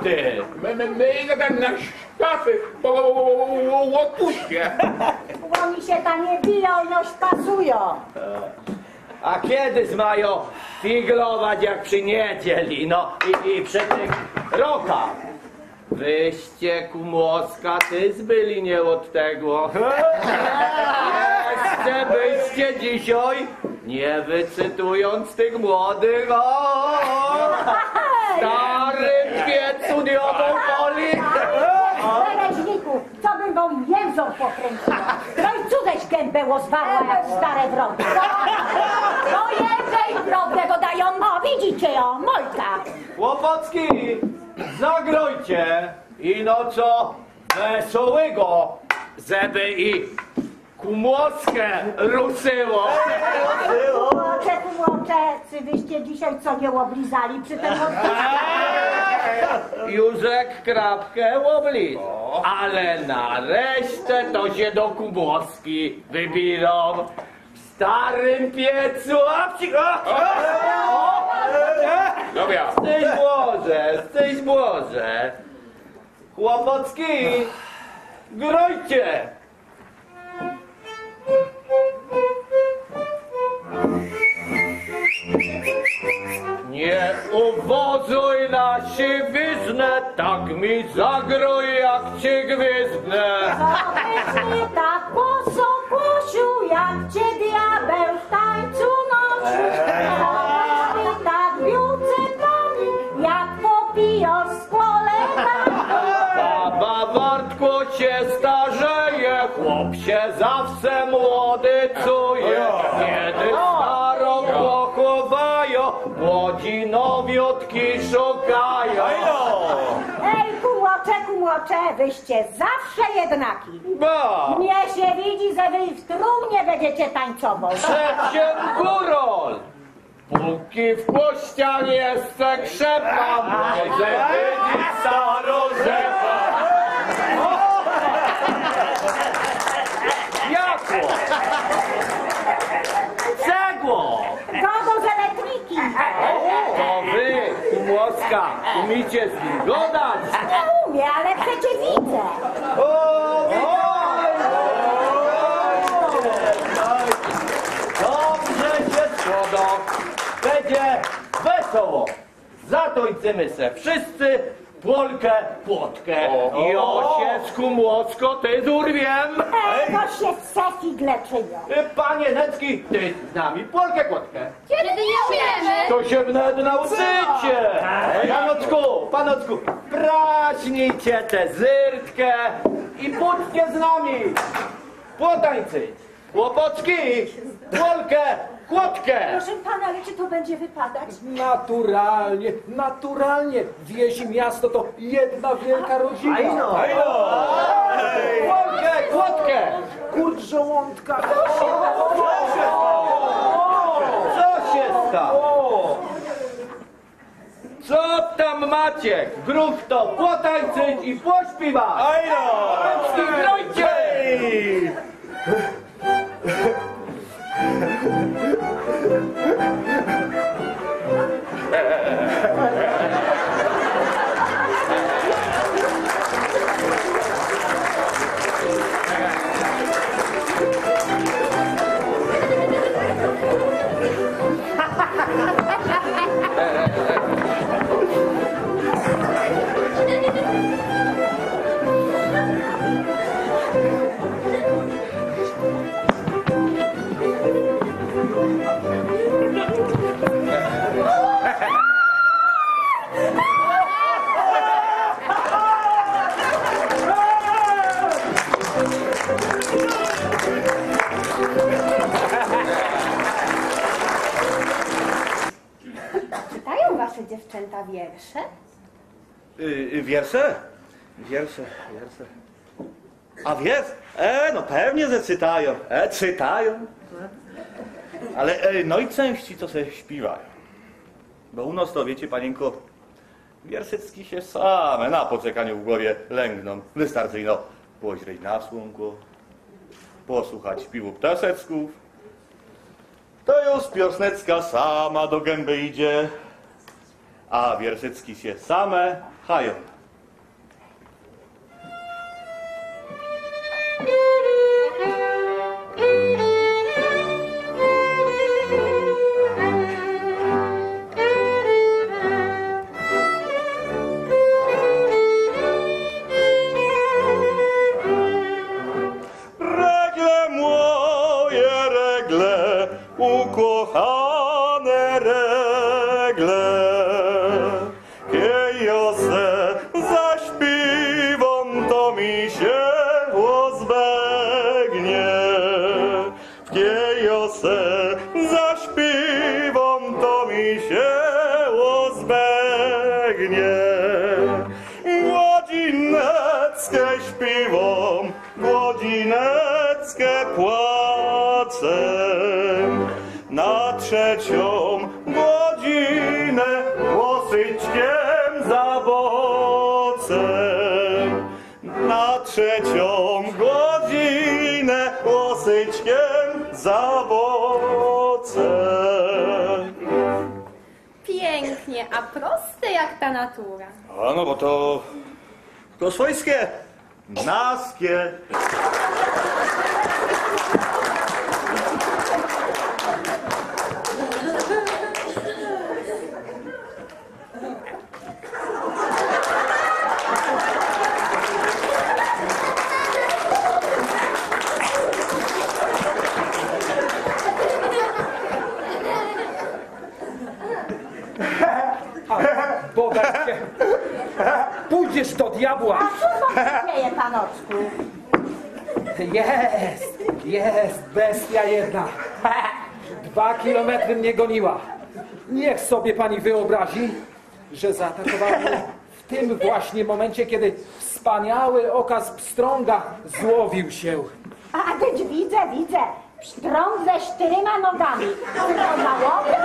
huncwoty? My, my, my tak na szafy po łopuście. Oni się tam nie biją, no pasują. A kiedy mają figlować jak przy niedzieli, no i, i przy tych rokach? Wyście kumłoska, ty zbyli nie od tego. Jeszcze byście dzisiaj, nie wycytując tych młodych, o, diobą poli. Bereźniku, co bym wam jęzą pokręciła? No i cudeś gębę ozwarła jak stare wrody. No jęzej drobnego dają, o widzicie ją, Molka. Łopocki, zagrojcie i no co wesołego, żeby i kumłoskę rusyło. Kumocze, czy wyście dzisiaj co nie oblizali przy tym Józek krapkę łoblić, ale na resztę to się do kumłoski wybirą. W starym piecu, a wci... a, a, o, Dobra. Styś Boże, styś Boże. Chłopocki, grojcie. Nie uwozuj na siwiznę, tak mi zagroj jak ci gwizdnę. Mi tak po sokusiu, jak cię diabeł w tańcu nosi. Powiedz mi tak biucykami, jak popijasz z kumocze, wyście zawsze jednaki. Ba! Mnie się widzi, że wy w trumnie będziecie tańcował. Trzeciem górol! Póki w kościach jeszcze krzepam, że widzi starą rzepę. Jakło? Cegło! Godą z elektryki. To wy, kumłoska, umicie z nim godać? Nie umie, ale przecie widzę. Dobrze się skłodą. Będzie wesoło. Zatończymy se wszyscy Polkę, płotkę. I osiecku młocko, ty zurwiem. Ej, to się w figle czynią. Panie Necki, ty z nami Polkę, płotkę. To się wnet nauczycie. Panocku, panocku, praśnijcie tę zyrtkę i pójdźcie z nami. Płotańczyć. Łopocki, Polkę, kłotkę. Proszę pana, ale czy to będzie wypadać? Naturalnie, naturalnie. Wieś i miasto to jedna wielka rodzina. Polkę, kłotkę. Kurt żołądka. Co się stało? Co tam macie? Grób to potańczyć i pośpiewać. Ajno! Grojcie! Czytają wiersze? Wiersze, wiersze. A wiesz? E, no pewnie, że czytają. E, czytają. Ale e, no i części to se śpiewają. Bo u nas to wiecie, panienko, wierszycki się same na poczekaniu w głowie lęgną. Wystarczy no poźreć na słonko, posłuchać śpiewu ptaszeczków. To już piosnecka sama do gęby idzie. a wierszycki się same hają. Regle. Kiejo se zaśpiewam, to mi się rozbegnie. Kiejo se zaśpiewam, to mi się rozbegnie. Godzineckie śpiewam, godzineckie płacę. Na trzecią łosyczkiem zabocem. Na trzecią godzinę łosyczkiem zabocem. Pięknie, a proste jak ta natura. A no bo to... To swojskie. Naskie. Się. Pójdziesz do diabła. A co się dzieje, panocku? Jest, jest bestia jedna. Dwa kilometry mnie goniła. Niech sobie pani wyobrazi, że zaatakowała mnie w tym właśnie momencie, kiedy wspaniały okaz pstrąga złowił się. A teď widzę, widzę. Pstrąg ze czterema nogami. Łobie?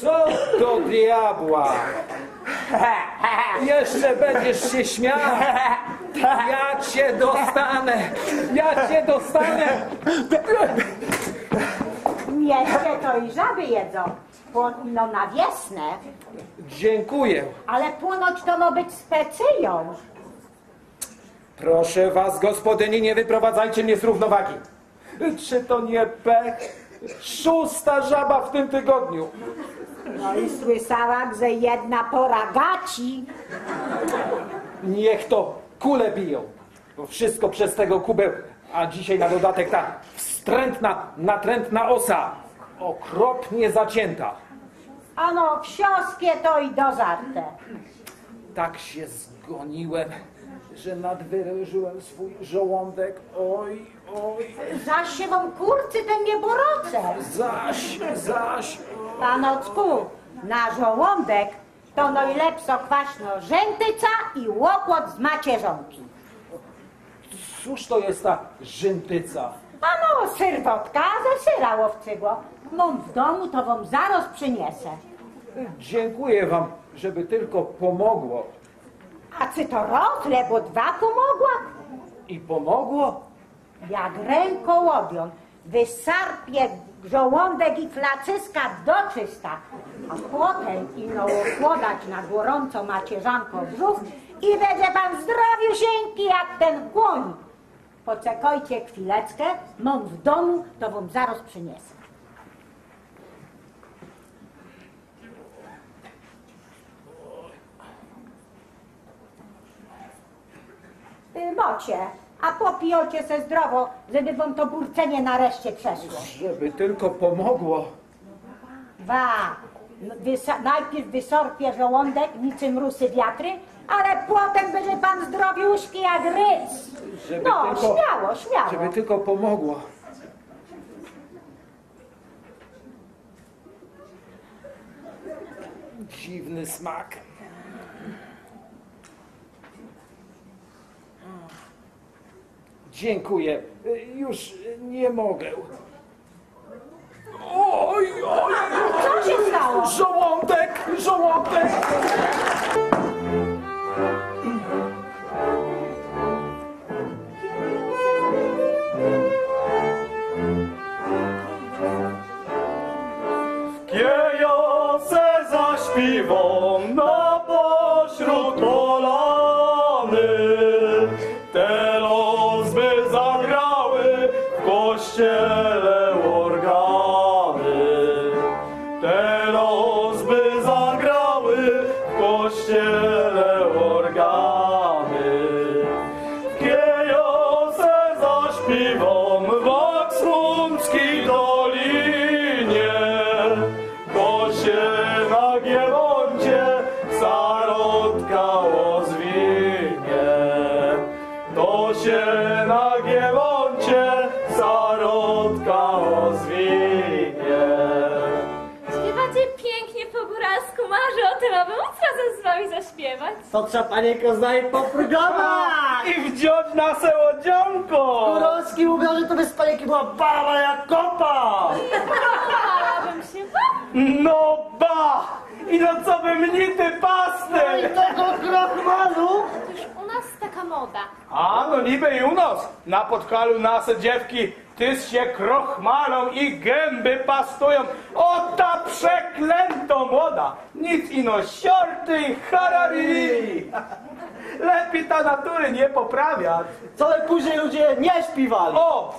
Co do diabła? Jeszcze będziesz się śmiał? Ja cię dostanę! Ja cię dostanę! Mieście to i żaby jedzą. No na wiosnę. Dziękuję. Ale północ to ma być specyją. Proszę was, gospodyni, nie wyprowadzajcie mnie z równowagi. Czy to nie pech? Szósta żaba w tym tygodniu. No i słyszałam, że jedna pora gaci. Niech to kule biją. Bo wszystko przez tego kubeł. A dzisiaj na dodatek ta wstrętna, natrętna osa. Okropnie zacięta. Ano, wsioskie to i dozarte. Tak się zgoniłem, że nadwyrężyłem swój żołądek. Oj, oj. Zaś się wam kurcy ten nieboroce. Zaś, zaś. Panocku, na żołądek to najlepszo kwaśno rzętyca i łokłot z macierzonki. Cóż to jest ta żyntyca? Ano, syrwotka ze syra łowcygło. Mam w domu, to wam zaraz przyniesę. Dziękuję wam, żeby tylko pomogło. A czy to raz, lebo dwa pomogła? I pomogło? Jak rękołobion wysarpie żołądek i flacyska do czysta, a potem ino układać na gorąco macierzanko brzuch i będzie pan zdrowiusieńki jak ten kłoń. Poczekajcie chwileczkę, mam w domu, to wam zaraz przyniesę. Mocie, a popijocie se zdrowo, żeby wam to burcenie nareszcie przeszło. Żeby tylko pomogło. Dwa. Wysa najpierw wysorpie żołądek niczym rusy wiatry, ale potem będzie pan zdrowiuszki jak rys. Żeby No, tylko, śmiało, śmiało. Żeby tylko pomogło. Dziwny smak. Dziękuję. Już nie mogę. Oj, oj, Co się stało? żołądek, żołądek. Kiejo se zaś zaśpiewam na To trzeba panienko z nami poprogramować. I wziąć na sełodzionko! Góralski mówią, że to by z panienki była baba jak kopa. Bałabym się. No ba! I no co by mnie ty No i pasty! tego krochmalu. Już u nas taka moda. A no niby i u nas. Na podkalu nasze dziewki tyz się krochmalą i gęby pastują. O ta przeklęto młoda! Nic ino siorty i harariri! Lepiej ta natury nie poprawiać. Co później ludzie nie śpiewali. O,